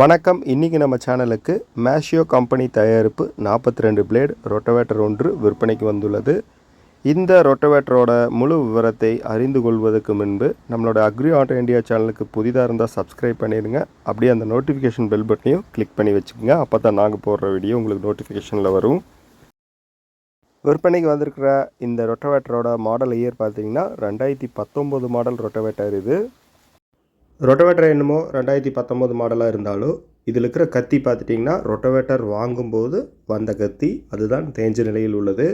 வணக்கம். இன்றைக்கி நம்ம சேனலுக்கு மேஷியோ கம்பெனி தயாரிப்பு நாற்பத்தி ரெண்டு பிளேடு ரொட்டவேட்டர் ஒன்று விற்பனைக்கு வந்துள்ளது. இந்த ரொட்டவேட்டரோட முழு விவரத்தை அறிந்து கொள்வதற்கு முன்பு நம்மளோட அக்ரி ஆட்டோ இந்தியா சேனலுக்கு புதிதாக இருந்தால் சப்ஸ்கிரைப் பண்ணிடுங்க. அப்படியே அந்த நோட்டிஃபிகேஷன் பெல் பட்டனையும் கிளிக் பண்ணி வச்சுக்கோங்க. அப்போ தான் நாங்கள் போடுற வீடியோ உங்களுக்கு நோட்டிஃபிகேஷனில் வரும். விற்பனைக்கு வந்திருக்கிற இந்த ரொட்டவேட்டரோட மாடல் இயர் பார்த்தீங்கன்னா ரெண்டாயிரத்தி பத்தொம்போது மாடல் ரொட்டவேட்டர் இது. ரொட்டவேட்டர் என்னமோ ரெண்டாயிரத்தி பத்தொம்போது மாடலாக இருந்தாலும் இதில் இருக்கிற கத்தி பார்த்துட்டிங்கன்னா ரொட்டவேட்டர் வாங்கும்போது வந்த கத்தி அதுதான் தேஞ்ச நிலையில் உள்ளது.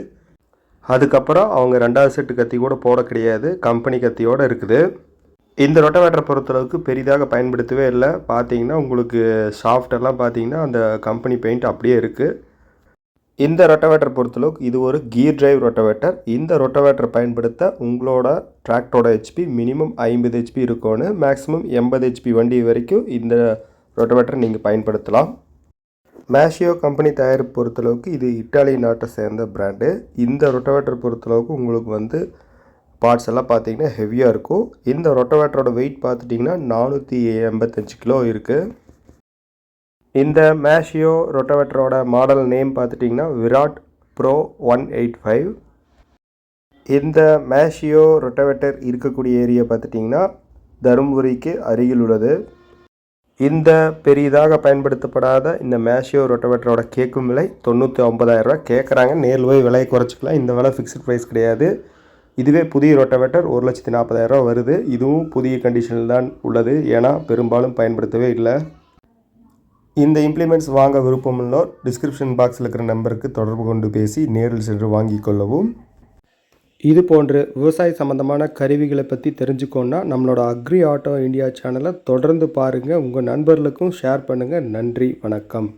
அதுக்கப்புறம் அவங்க ரெண்டாவது செட்டு கத்தி கூட போட கிடையாது கம்பெனி கத்தியோடு இருக்குது. இந்த ரொட்டவேட்டரை பொறுத்தளவுக்கு பெரிதாக பயன்படுத்தவே இல்லை. பார்த்தீங்கன்னா உங்களுக்கு சாஃப்டெல்லாம் பார்த்தீங்கன்னா அந்த கம்பெனி பெயிண்ட் அப்படியே இருக்குது இந்த ரொட்டவேட்டர் பொறுத்தளவுக்கு இது ஒரு கியர் டிரைவ் ரொட்டவேட்டர் இந்த ரொட்டவேட்டர் பயன்படுத்த உங்களோட டிராக்டரோட ஹெச்பி மினிமம் ஐம்பது ஹெச்பி இருக்கும்னு மேக்ஸிமம் எண்பது ஹெச்பி வண்டி வரைக்கும் இந்த ரொட்டவேட்டர் நீங்கள் பயன்படுத்தலாம். மேஷியோ கம்பெனி தயாரிப்பு பொறுத்தளவுக்கு இது இட்டாலி நாட்டை சேர்ந்த பிராண்டு இந்த ரொட்டவேட்டர் பொறுத்தளவுக்கு உங்களுக்கு வந்து பார்ட்ஸ் எல்லாம் பார்த்தீங்கன்னா ஹெவியாக இருக்கும். இந்த ரொட்டவேட்டரோட வெயிட் பார்த்துட்டிங்கன்னா நானூற்றி எண்பத்தஞ்சு கிலோ இருக்குது இந்த மேஷியோ ரொட்டவேட்டரோட மாடல் நேம் பார்த்துட்டிங்கன்னா Virat pro one eight five இந்த மேஷியோ ரொட்டவேட்டர் இருக்கக்கூடிய ஏரியா பார்த்துட்டிங்கன்னா தருமபுரிக்கு அருகில் உள்ளது. இந்த பெரிதாக பயன்படுத்தப்படாத இந்த மேஷியோ ரொட்டவேட்டரோட கேட்கும் விலை தொண்ணூற்றி ஒம்பதாயிரரூவா கேட்குறாங்க நேரில் போய் விலையை குறைச்சிக்கலாம். இந்த விலை ஃபிக்ஸ்ட் ப்ரைஸ் கிடையாது. இதுவே புதிய ரொட்டவேட்டர் ஒரு லட்சத்தி நாற்பதாயிரரூவா வருது. இதுவும் புதிய கண்டிஷனில் தான் உள்ளது. ஏன்னா பெரும்பாலும் பயன்படுத்தவே இல்லை. இந்த இம்ப்ளிமெண்ட்ஸ் வாங்க விருப்பமுள்ளோர் டிஸ்கிரிப்ஷன் பாக்ஸில் இருக்கிற நம்பருக்கு தொடர்பு கொண்டு பேசி நேரில் சென்று வாங்கிக் கொள்ளவும். இது போன்று விவசாய சம்மந்தமான கருவிகளை பற்றி தெரிஞ்சுக்கோன்னா நம்மளோட அக்ரி ஆட்டோ இந்தியா சேனலை தொடர்ந்து பாருங்கள் உங்கள் நண்பர்களுக்கும் ஷேர் பண்ணுங்கள் நன்றி வணக்கம்.